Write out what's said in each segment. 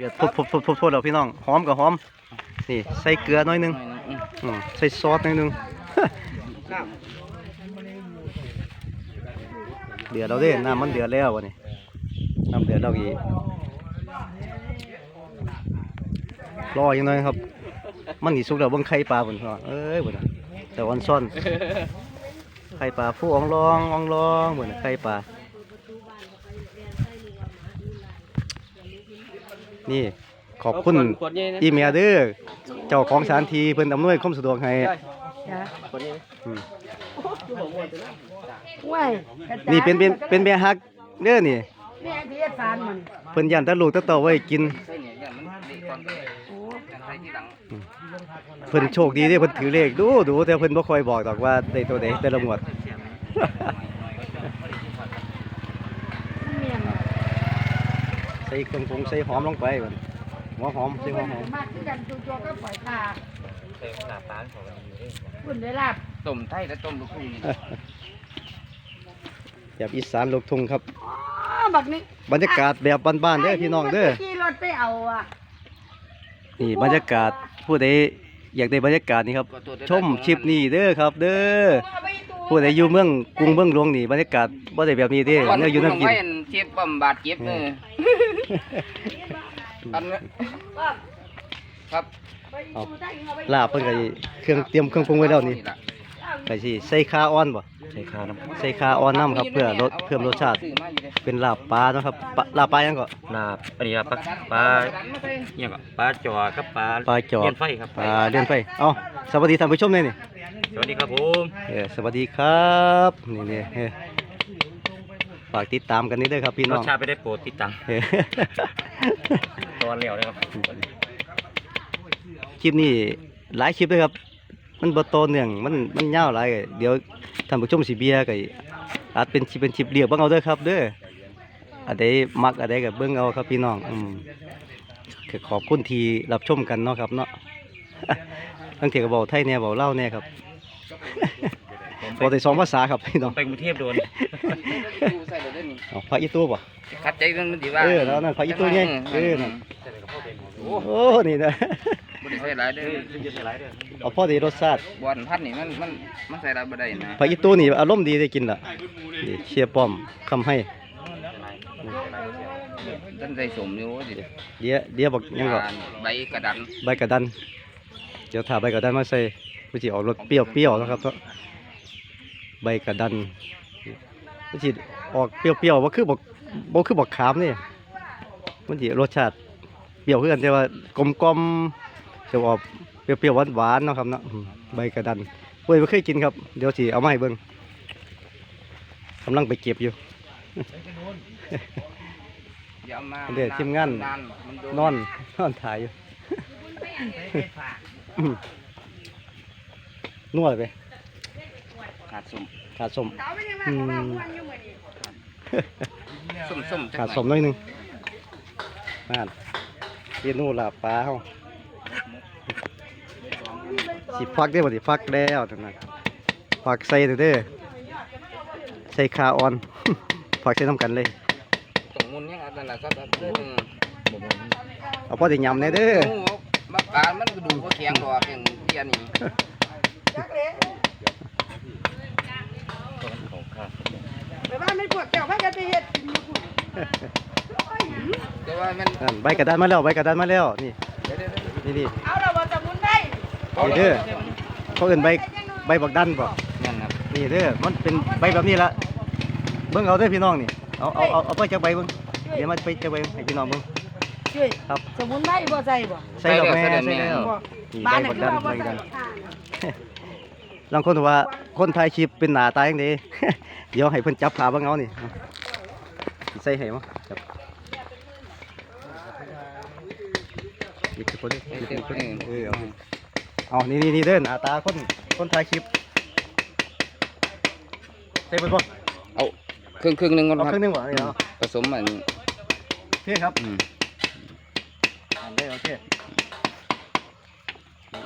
เดือดพุบพุบพุบพุบพุบแล้วพี่น้องหอมกับหอม นี่ใส่เกลือหน่อยหนึงหน่อยหนึงอืมใส่ซอสหน่อยหนึง เดือดเราเด้น้ำมันเดือดแล้ววะนี่น้ำเดือดเราอีกรอยังน้อยครับ มันนี่สุกแล้วเบิ่งไข่ปลาบนพี่น้องเอ้ยบนน่ะแต่วันซ่อนไข่ปลาผู้อองรองอองรองบนน่ะไข่ปลา นี่ขอบคุณขวดใหญ่นะอีเมียเด้อเจ้าของสถานที่เพิ่นอำนวยความสะดวกให้จ้ะขวดใหญ่อืมว้ายกระจายนี่เป็นเป็นเป็นแม่ฮักเด้อนี่ แม่ที่เฮ็ดสารมันเพิ่นยันแตะลูกแตะเต่าไว้กิน ใส่เนี่ยอย่างมันเละก่อนโอ้ใส่ทีหลังเพิ่นโชคดีเด้เพิ่นถือเลขดูดูแต่เพิ่นบ่ค่อยบอกดอกว่าได้ตัวใดแต่ละหมวด เมียน ใส่เครื่องปรุงใส่หอมลงไปบัดหัวหอมใส่หัวหอมมากคือกันตัวๆก็ปล่อยตาใส่หน้าตาของมันอยู่เด้คุณได้ลาบต้มไทยและต้มลูกทุ่งนี่แบบอีสานลูกทุ่งครับอ๋อบักนี้บรรยากาศแบบบ้านๆเด้อพี่น้องเด้อขี่รถไปเอาอะนี่บรรยากาศผู้ใดอยากได้บรรยากาศนี่ครับ ชมคลิปนี้เด้อครับ เด้อ ผู้ใดอยู่เมืองกรุงเมืองหลวงนี่บรรยากาศบ่ได้แบบนี้เด้ก่อนเนื้ออยู่น้ำกินไว้เจ็บบำบาดเจ็บเอออันนั้นครับเอาลาบเพิ่นก็เครื่องเตรียมเครื่องปรุงไว้แล้วนี่ล่ะก็สิใส่คาอ่อนบ่ใส่คาน้ำใส่คาอ่อนน้ำครับเพื่อลดเพิ่มรสชาติซื้อมาอยู่เด้เป็นลาบปลาเนาะครับปลาลาบปลายังก็ลาบอันนี้ครับปลาปลาเนี่ยก็ปลาจอครับปลาปลาจอดเลี้ยนไฟครับปลาเดินไฟเอ้าสวัสดีท่านผู้ชมเลยนี่ สวัสดีครับผมเออสวัสดีครับนี่นี่เออฝากติดตามกันนี่เด้อครับพี่รน้สองชาติไม่ได้โปรดติดตังเออตอนแล้วนะครับคลิปนี้หลายคลิปเลยครับ มันบ่โตเนื่องมันมันยาวหลายเดี๋ยวท่านผู้ชมสิเบียร์ก็อาจเป็นคลิปเป็นคลิปเรียกเบิ่งเอาเด้อครับ เด้ออันใดมักอันใดก็เบิ่งเอาครับพี่น้องอืมก็ขอบคุณที่รับชมกันเนาะครับเนาะบางทีก็เว้าไทยแหน่เว้าลาวแหน่ครับ บ่ได้สองภาษาครับพี่น้องไปกรุงเทพโดนตู้ใส่เลยเด้อนี่เอาพระอีตู้บ่คัดใจมันดีว่าเออแล้วนั่นพระอีตู้ไงเออนั่นโอ้โอ้นี่นะบ่ได้ใส่หลายเด้อเอาพอดีรสชาติบอนพัดนี่มันมันมันใส่หลายบ่ได้นะพระอีตู้นี่อารมณ์ดีได้กินล่ะนี่เชียร์ป้อมคำให้ต้นใส่สมอยู่ว่าสิเดี๋ยวเดี๋ยวบอกยังก็ใบกระดันใบกระดันเดี๋ยวถ้าใบกระดันมาใส่ มันสิออกรสเปรี้ยวเปรี้ยวๆนะครับเนาะใบกระดันมันสิออกเปรี้ยวเปรี้ยวว่าคือบอกบ่คือบอกขามนี่มันสิรสชาติเปรี้ยวคือกันแต่ว่ากลมกลมๆจะออกเปรี้ยวเปรี้ยวหวานหวานๆเนาะครับเนาะอืมใบกระดันเว้ยไม่เคยกินครับเดี๋ยวสิเอามาให้เบิ่งกำลังไปเก็บอยู่อย่าเอามาเดี๋ยวทีมงานมันโดนอนนอนถ่ายอยู่อืม นวดไปขาดสมขาดสมสาวไม่ได้มาอืของว่ามม่วนอยู่มื้อนี้ส้มส้มขาดสมหน่อยหนึงนั่นเรียนนู่นละปลาเฮาสิฟักได้บ่สิฟักแล้วนั่นน่ะฟักใส่เด้อเด้อใส่คาออนฟักใส่น้ำกันเลยตรงมุนยังอันนั้นน่ะก็แบบเด้อเอาพอได้ยำแน่เด้อโอ้โหบักปลามันก็ดูบ่แข็งดอกแข็งเทียนี่ จักเลยไปบ้านไม่ปวดแก้วพากันไปเฮ็ดกินอยู่พุ่นโอ้ยแต่ว่ามันนั่นใบกระดานมาแล้วใบกระดานมาแล้วนี่นี่นี่เอาละบ่สมุนไพรนี่เด้อเขาเอิ้นใบใบบักดันบ่นั่นครับนี่เด้อมันเป็นใบแบบนี้ละเบิ่งเอาเด้อพี่น้องนี่เอาเอาเอาเอาไปจากใบเบิ่งเดี๋ยวมาไปจากใบให้พี่น้องเบิ่งช่วยครับสมุนไพรบ่ใส่บ่ใส่ดอกแม่ใส่แล้วบ่นี่บ้าใบนน่ะบักคือดันว่าใบบ่บักใส่ดัน บางคนว่าคนถ่ายคลิปเป็นหน้าตาจังไดเดี๋ยวให้เพิ่นจับขาเบิ่งเอานี่เอาใส่ให้มั้งจับหยิบทุกคนเลยหยิบทุกคนเลยเออเอาเอานี่นี่นี่เด้อหน้าตาคนคนถ่ายคลิปใส่เบิ่งบ่เอาครึ่งครึ่งหนึงก่อนเอาคครึ่รับงหนึงบ่นี่เอาผสมอัน โอเคครับอืมอ่านได้โอเคโอ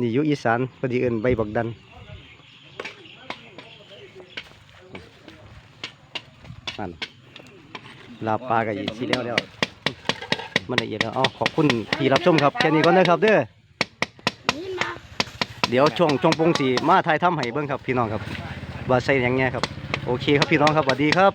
นี่อยู่อีสานพิ่นสิเอินใบบักดันนั่นลาปลาก็อีกสิแล้วแล้ว มันละเอียดแล้วอ๋อขอบคุณที่รับชมครับแค่นี้ก่อนนะครับเด้อเดี๋ยวช่วงช่วงปงสีมาถ่ายทำให้เบิ่งครับพี่น้องครับว่าใส่ยังไงครับ โอเคครับพี่น้องครับสวัสดีครับ